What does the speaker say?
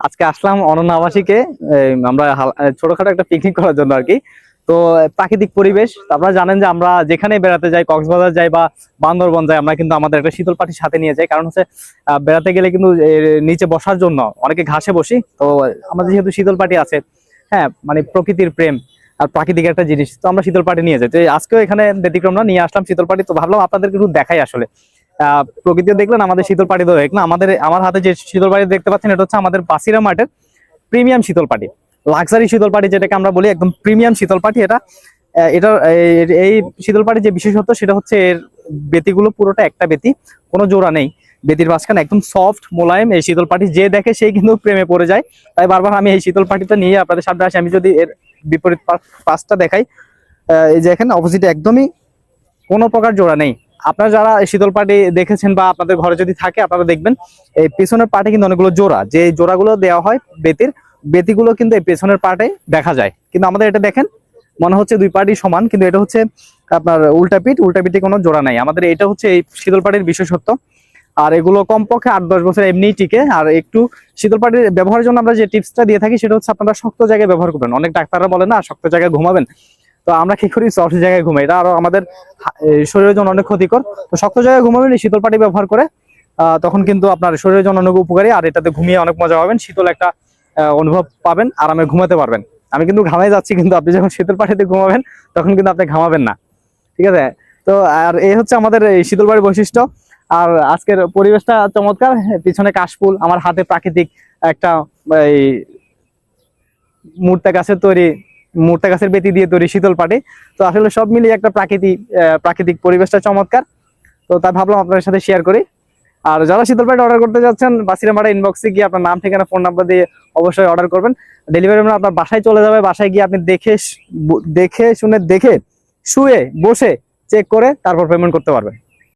আজকে আসলাম অনন্য আবাসিকে আমরা ছোটখাটো একটা পিকনিক করার জন্য আর কি। তো প্রাকৃতিক পরিবেশ আপনারা জানেন যে আমরা যেখানে বেড়াতে যাই, কক্সবাজার যাই বা বান্দরবন যাই, আমরা কিন্তু আমাদের একটা শীতল পাটির সাথে নিয়ে যাই। কারণ হচ্ছে বেড়াতে গেলে কিন্তু নিচে বসার জন্য অনেকে ঘাসে বসি। তো, আমাদের যেহেতু শীতল পাটি আছে হ্যাঁ মানে প্রকৃতির প্রেম আর প্রাকৃতিক একটা জিনিস, তো আমরা শীতল পাটি নিয়ে যাই। তো, আজকেও এখানে ব্যতিক্রম না, নিয়ে আসলাম শীতল পাটি তো ভাবলাম আপনাদেরকে একটু দেখাই আসলে। প্রকৃতিও দেখলেন, আমাদের শীতল পাটি তো দেখলেন। আমাদের, আমার হাতে যে শীতল পাটি দেখতে পাচ্ছেন, এটা হচ্ছে আমাদের বাসিরা মাঠের প্রিমিয়াম শীতল পাটি। লাক্সারি শীতল পাটি যেটাকে আমরা বলি, একদম প্রিমিয়াম শীতল পাটি এটা। এটার, এই- শীতল পাটির যে বিশেষত্ব, সেটা হচ্ছে এর বেতিগুলো পুরোটা একটা বেতি, কোনো জোড়া নেই। বেতির মাঝখানে একদম সফট মোলায়েম, এই শীতল পাটি যে দেখে সেই কিন্তু প্রেমে পড়ে যায়। তাই বারবার আমি এই শীতল পাটিটা নিয়ে আপনাদের সামনে আসি। আমি যদি এর বিপরীত পাশটা দেখাই এই যে এখানে অপোজিটে একদমই কোনো প্রকার জোড়া নেই। আপনারা যারা শীতল পাটি দেখেছেন বা আপনাদের ঘরে যদি থাকে, আপনারা দেখবেন এই পেছনের পাটে কিন্তু অনেকগুলো জোড়া। যে জোড়াগুলো দেওয়া হয় বেতির, বেতিগুলো কিন্তু এই পেছনের পাটে দেখা যায়। কিন্তু আমাদের এটা দেখেন, মনে হচ্ছে দুই পার্টি সমান, কিন্তু এটা হচ্ছে আপনার উল্টা পিঠ, উল্টা পিঠে কোনো জোড়া নাই। আমাদের এটা হচ্ছে এই শীতল পাটির বিশেষত্ব। আর এগুলো কমপক্ষে আট দশ বছর এমনিই টিকে। আর একটু শীতল পাটির ব্যবহারের জন্য আমরা যে টিপসটা দিয়ে থাকি, সেটা হচ্ছে আপনারা শক্ত জায়গায় ব্যবহার করবেন। অনেক ডাক্তাররা বলে না, শক্ত জায়গায় ঘুমাবেন। তো আমরা কি করি? সফট জায়গায় ঘুমাই। এটা আরও আমাদের শরীরের জন্য অনেক ক্ষতিকর। তো শক্ত জায়গায় ঘুমাবেন শীতল পাটি ব্যবহার করে তখন কিন্তু আপনার শরীরের জন্য অনেক উপকারী। আর এটাতে ঘুমিয়ে অনেক মজা পাবেন। শীতল একটা অনুভব পাবেন, আরামে ঘুমাতে পারবেন। আমি কিন্তু ঘামাই যাচ্ছি, কিন্তু আপনি যখন শীতল পাটিতে ঘুমাবেন, তখন কিন্তু আপনি ঘামাবেন না। ঠিক আছে? তো, আর এই হচ্ছে আমাদের এই শীতল বাড়ির বৈশিষ্ট্য। আর আজকের পরিবেশটা চমৎকার। পিছনে কাশফুল, আমার হাতে প্রাকৃতিক একটা, এই, মূর্তা গাছের তৈরি মুর্তা গাছের বেতি দিয়ে তৈরি শীতল পাটি। তো আসলে সব মিলিয়ে একটা প্রাকৃতিক প্রাকৃতিক পরিবেশটা চমৎকার। তো তাই ভাবলাম আপনাদের সাথে শেয়ার করি। আর যারা শীতল পাটি অর্ডার করতে যাচ্ছেন বাসিরামারা ইনবক্সে গিয়ে আপনার নাম, ঠিকানা ফোন নাম্বার দিয়ে অবশ্যই অর্ডার করবেন। ডেলিভারি ম্যান আপনার বাসায় চলে যাবে, বাসায় গিয়ে আপনি দেখে দেখে, শুনে, দেখে, শুয়ে, বসে চেক করে তারপর পেমেন্ট করতে পারবেন।